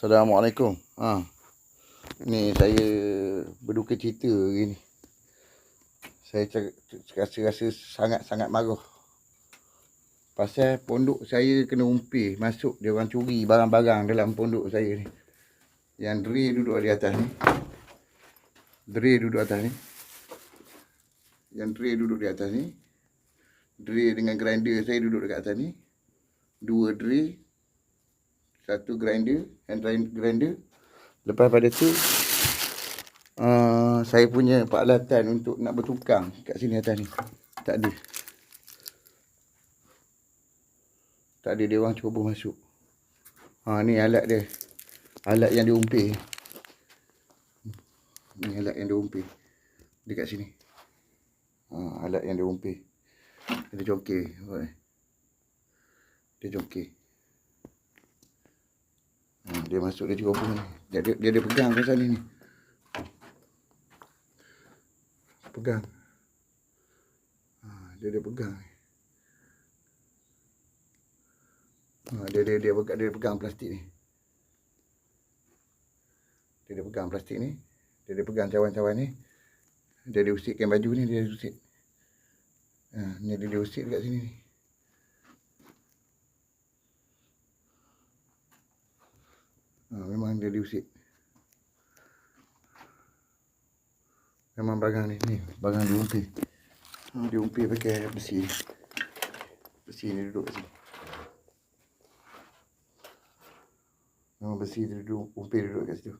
Assalamualaikum. Ha. Ni saya berduka cita hari ni. Saya rasa-rasa sangat-sangat marah. Pasal pondok saya kena umpih masuk dia orang curi barang-barang dalam pondok saya ni. Yang Dre duduk di atas ni. Dre duduk atas ni. Yang Dre duduk di atas ni. Dre dengan grinder saya duduk dekat atas ni. Dua Dre, satu grinder hand grind- grinder. Lepas pada tu uh, saya punya peralatan untuk nak bertukang kat sini atas ni. Tak ada. Tak ada dia orang cuba masuk ha ni alat dia. Alat yang diumpih ni alat yang diumpih dekat sini. Ha alat yang diumpih dia congkir. Dia congkir. Ha, dia masuk dia cuba ni. Dia, dia, dia pegang kat sana ni. Pegang. Ha, dia ada pegang. Ha, dia, dia, dia, pegang, dia pegang plastik ni. Dia ada pegang plastik ni. Dia ada pegang cawan-cawan ni. Dia ada usik kain baju ni. Dia usik. Ha, ni dia ada usik dekat sini ni. Ha, memang dia diusik. Memang barang ni, ni barang diumpih. Ha, diumpih pakai besi ni. Besi ni duduk sini. Memang besi tu duduk, umpih duduk kat situ.